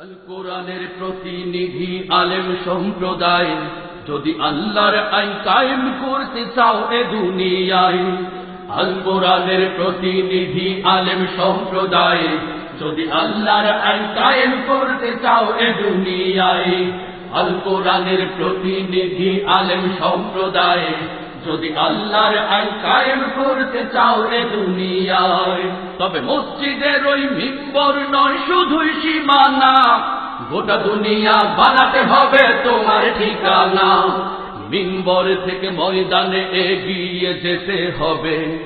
আল কোরআনের প্রতিনিধি আলেম সম্প্রদায়, যদি আল্লাহর আইন কায়েম করতে চাও এ দুনিয়ায় আল কোরআনের প্রতিনিধি আলেম সম্প্রদায়, যদি আল্লাহর আইন কায়েম করতে চাও এ দুনিয়ায় আল কোরআনের প্রতিনিধি আলেম সম্প্রদায় যদি আল্লাহর আইন কায়েম করতে চাও রে দুনিয়ায়, তবে মসজিদের ওই মিম্বর নয়, শুধুই সীমানা। গোটা দুনিয়া বানাতে হবে তোমার ঠিকানা। মিম্বর থেকে ময়দানে এগিয়ে যেতে হবে।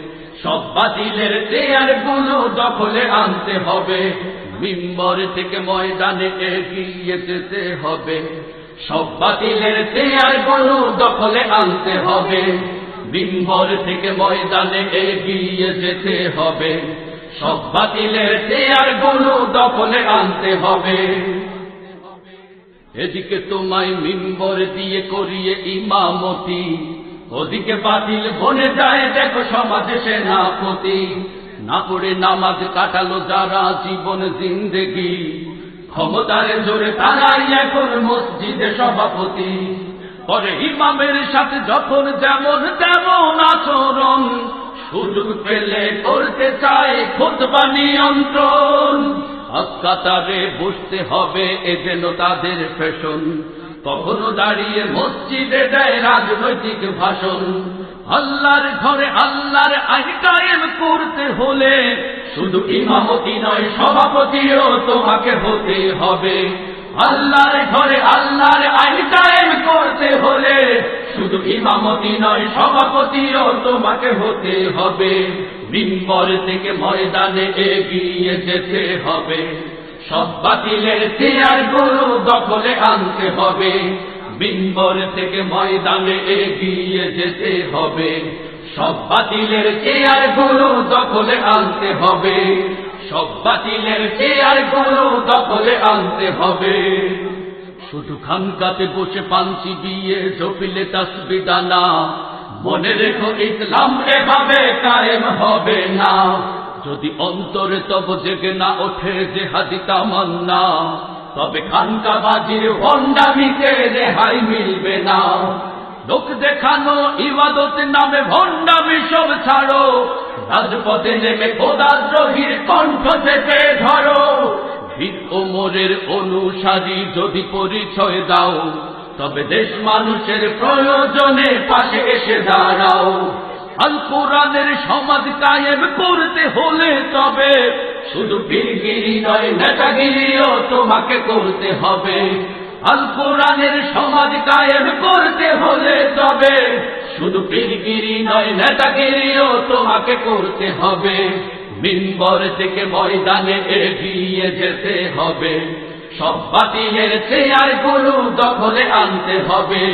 সব বাতিলের চেয়ারগুলো দখলে আনতে হবে। মিম্বর থেকে ময়দানে এগিয়ে যেতে হবে। সব বাতিলের চেয়ারগুলো দখলে আনতে হবে। মিম্বর থেকে ময়দানে এগিয়ে যেতে হবে। সব বাতিলের চেয়ারগুলো দখলে আনতে হবে। এদিকে তোমায় মিম্বর দিয়ে করিয়ে ইমামতি। ওদিকে বাতিল বনে যায়, দেখো সমাজে সেনাপতি। না পড়ে নামাজ কাটালো যারা জীবন জিন্দেগি। ক্ষমতার জোরে তারাই এখন মসজিদে সভাপতি। পরে ইমামের সাথে যখন যেমন তেমন আচরণ, সুযোগ পেলে করতে চায় খোদবা নিয়ন্ত্রণ। আকাতারে বসতে হবে এ যেন তাদের ফ্যাশন। কখনো দাঁড়িয়ে মসজিদে দেয় রাজনৈতিক ভাষণ। আল্লাহর ঘরে আল্লাহর আইন কায়েম করতে হলে শুধু ইমামতি নয়, সভাপতিও তোমাকে হতে হবে। আল্লাহর ঘরে আল্লাহর আইন কায়েম করতে হলে শুধু ইমামতি নয়, সভাপতিও তোমাকে হতে হবে। মিম্বর থেকে ময়দানে এগিয়ে যেতে হবে। সব বাতিলের চেয়ারগুলো দখলে আনতে হবে। মিম্বর থেকে ময়দানে এগিয়ে যেতে হবে। সব বাতিলের চেয়ারগুলো দখলে আনতে হবে। সব বাতিলের চেয়ারগুলো দখলে আনতে হবে। শুধু খানকাতে বসে পাঞ্চি বিয়ে জপিলে তাসবি দানা মনে রেখো ইসলাম এভাবে কায়েম হবে না। যদি অন্তরে তব জেগে না ওঠে যে হাদি তামান্না, তবে খানকা বাজির ভণ্ডামিতে রেহাই মিলবে না। লোক দেখানো ইবাদত নামে ভণ্ডামি সব ছাড়ো, রাজপথে নেমে খোদাদ্রোহীর কণ্ঠ চেপে ধরো। বীর ওমরের অনুসারী যদি পরিচয় দাও, তবে দেশ মানুষের প্রয়োজনে পাশে এসে দাঁড়াও। আল কোরআনের সমাজ কায়েম করতে হলে তবে শুধু বীরগিরি নয়, নেতাগিরিও তোমাকে করতে হবে। আল কোরআনের সমাজ কায়েম করতে হলে তবে শুধু বীরগিরি নয়, নেতাগিরিও তোমাকে করতে হবে। মিম্বর থেকে ময়দানে এগিয়ে যেতে হবে। সব বাতিলের চেয়ারগুলো দখলে আনতে হবে।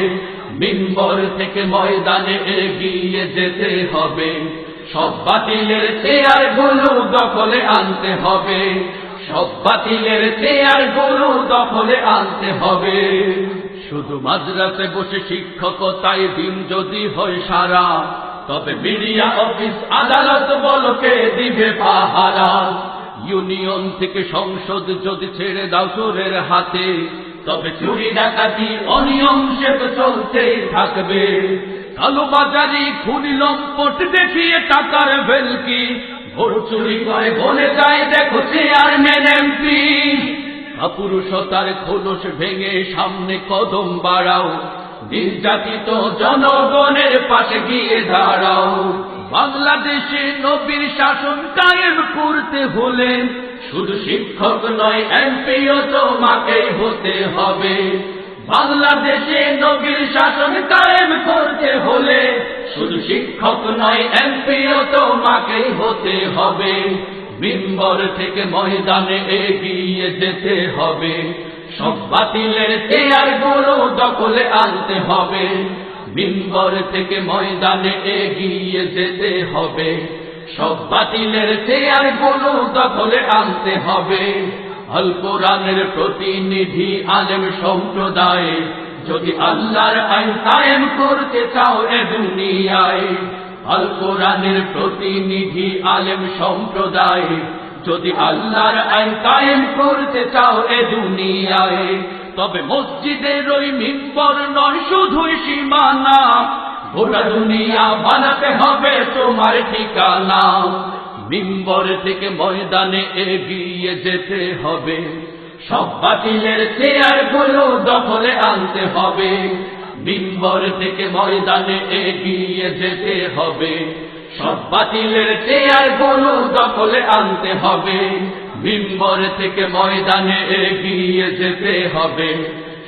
মিম্বর থেকে ময়দানে এগিয়ে যেতে হবে। সব বাতিলের চেয়ারগুলো দখলে আনতে হবে। সব বাতিলের চেয়ারগুলো দখলে আনতে হবে। শুধু মাদ্রাসে বসে শিক্ষকতায় দিন যদি হয় সারা, তবে মিডিয়া অফিস আদালত বলকে দিবে পাহারা। ইউনিয়ন থেকে সংসদ যদি ছেড়ে দাও চোরের হাতে তবে চুরি ডাকাতি অনিয়ম সে তো চলতেই থাকবে। কালো বাজারি খুনি লম্পট দেখিয়ে টাকার ভেলকি, ভোর চুরি করে বলে যায়, দেখো চেয়ারম্যান এমপি কাপুরুষতার খোলস ভেঙে সামনে কদম বাড়াও, নির্যাতিত জনগণের পাশে গিয়ে দাঁড়াও। বাংলাদেশে নবীর শাসন কায়েম করতে হলে শুধু শিক্ষক নয়, এমপিও তোমাকেই হতে হবে। বাংলাদেশে নবীর শাসন কায়েম করতে হলে শুধু শিক্ষক নয়, এমপিও তোমাকেই হতে হবে। মিম্বর থেকে ময়দানে এগিয়ে যেতে হবে। সব বাতিলের চেয়ারগুলো দখলে আনতে হবে। মিম্বর থেকে ময়দানে এগিয়ে যেতে হবে। সব বাতিলের চেয়ারগুলো দখলে আনতে হবে। আল কোরআনের প্রতিনিধি আলেম সম্প্রদায়, যদি আল্লাহর আইন কায়েম করতে চাও এ দুনিয়ায়, আল কোরআনের প্রতিনিধি আলেম সম্প্রদায়, যদি আল্লাহর আইন কায়েম করতে চাও এ দুনিয়ায়, তবে মসজিদের ওই মিম্বর নয়, শুধুই সীমানা। গোটা দুনিয়া বানাতে হবে তোমার ঠিকানা। মিম্বর থেকে ময়দানে এগিয়ে যেতে হবে। সব বাতিলের চেয়ারগুলো দখলে আনতে হবে। মিম্বর থেকে ময়দানে এগিয়ে যেতে হবে। সব বাতিলের চেয়ারগুলো দখলে আনতে হবে। মিম্বর থেকে ময়দানে এগিয়ে যেতে হবে।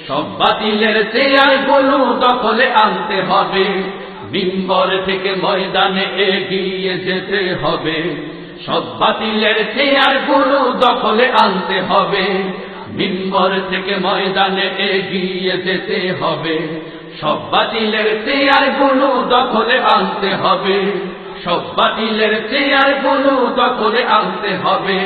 সব বাতিলের চেয়ারগুলো দখলে আনতে হবে। মিম্বর থেকে ময়দানে এগিয়ে যেতে হবে। সব বাতিলের চেয়ারগুলো দখলে আনতে হবে। মিম্বর থেকে ময়দানে এগিয়ে যেতে হবে। সব বাতিলের চেয়ারগুলো দখলে আনতে হবে। সব বাতিলের চেয়ারগুলো দখলে আনতে হবে।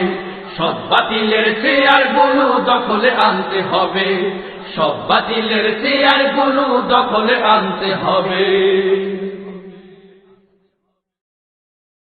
সব বাতিলের চেয়ারগুলো দখলে আনতে হবে। সব বাতিলের চেয়ারগুলো দখলে আনতে হবে।